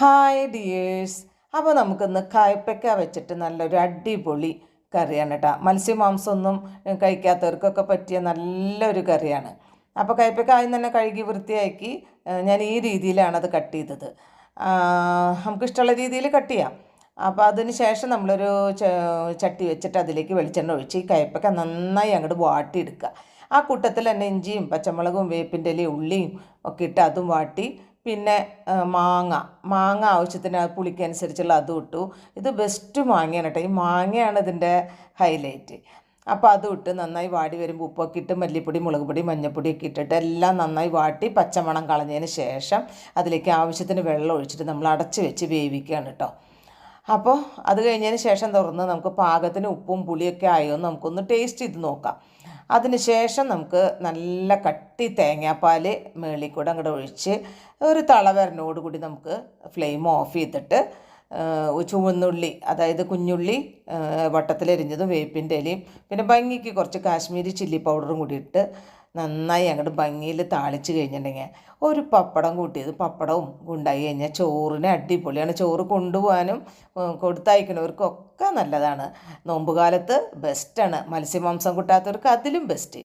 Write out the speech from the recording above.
Hi dears അപ്പോൾ നമുക്കിന്ന് കായ്പക്ക വെച്ചിട്ട് നല്ലൊരു അടിപൊളി കറിയാണ് കേട്ടോ മത്സ്യമാംസമൊന്നും കഴിക്കാത്തവർക്കൊക്കെ പറ്റിയ നല്ലൊരു കറിയാണ്. അപ്പോൾ കയ്പക്ക ആദ്യം തന്നെ കഴുകി വൃത്തിയാക്കി ഞാൻ ഈ രീതിയിലാണ് അത് കട്ട് ചെയ്തത്. നമുക്കിഷ്ടമുള്ള രീതിയിൽ കട്ട് ചെയ്യാം. അപ്പോൾ അതിന് ശേഷം നമ്മളൊരു ചട്ടി വെച്ചിട്ട് അതിലേക്ക് വെളിച്ചെണ്ണ ഒഴിച്ച് ഈ കയ്പക്ക നന്നായി അങ്ങോട്ട് വാട്ടിയെടുക്കുക. ആ കൂട്ടത്തിൽ തന്നെ ഇഞ്ചിയും പച്ചമുളകും വേപ്പിന്റെ ഇലയും ഉള്ളിയും ഒക്കെ ഇട്ട് അതും വാട്ടി പിന്നെ മാങ്ങ. മാങ്ങ ആവശ്യത്തിന് പുളിക്കനുസരിച്ചുള്ള അതും ഇട്ടു. ഇത് ബെസ്റ്റ് മാങ്ങയാണ് കേട്ടോ. ഈ മാങ്ങയാണ് ഇതിന്റെ ഹൈലൈറ്റ് അപ്പോൾ അതും ഇട്ട് നന്നായി വാടി വരുമ്പോൾ ഉപ്പൊക്കെ ഇട്ട് മല്ലിപ്പൊടി മുളക് പൊടി മഞ്ഞൾപ്പൊടി ഒക്കെ ഇട്ടിട്ട് എല്ലാം നന്നായി വാട്ടി പച്ചമണം കളഞ്ഞതിന് ശേഷം അതിലേക്ക് ആവശ്യത്തിന് വെള്ളം ഒഴിച്ചിട്ട് നമ്മൾ അടച്ച് വെച്ച് വേവിക്കുകയാണ് കേട്ടോ. അപ്പോൾ അത് കഴിഞ്ഞതിന് ശേഷം തുറന്ന് നമുക്ക് പാകത്തിന് ഉപ്പും പുളിയൊക്കെ ആയോ നമുക്കൊന്ന് ടേസ്റ്റ് ചെയ്ത് നോക്കാം. അതിന് ശേഷം നമുക്ക് നല്ല കട്ടി തേങ്ങാപ്പാൽ മേളിൽ കൂടെ അങ്ങോട്ട് ഒഴിച്ച് ഒരു തളവരനോടുകൂടി നമുക്ക് ഫ്ലെയിം ഓഫ് ചെയ്തിട്ട് ചുവന്നുള്ളി അതായത് കുഞ്ഞുള്ളി വട്ടത്തിലരിഞ്ഞതും വേപ്പിന്റെ ഇലയും പിന്നെ ഭംഗിക്ക് കുറച്ച് കാശ്മീരി ചില്ലി പൗഡറും കൂടി ഇട്ട് നന്നായി അങ്ങോട്ട് ഭംഗിയിൽ താളിച്ച് കഴിഞ്ഞിട്ടുണ്ടെങ്കിൽ ഒരു പപ്പടം കൂട്ടിയത് പപ്പടവും ഉണ്ടായി കഴിഞ്ഞാൽ ചോറിന് അടിപൊളിയാണ്. ചോറ് കൊണ്ടുപോകാനും കൊടുത്തയക്കുന്നവർക്കൊക്കെ നല്ലതാണ്. നോമ്പ് കാലത്ത് ബെസ്റ്റാണ് മത്സ്യമാംസം കൂട്ടാത്തവർക്ക് അതിലും ബെസ്റ്റ്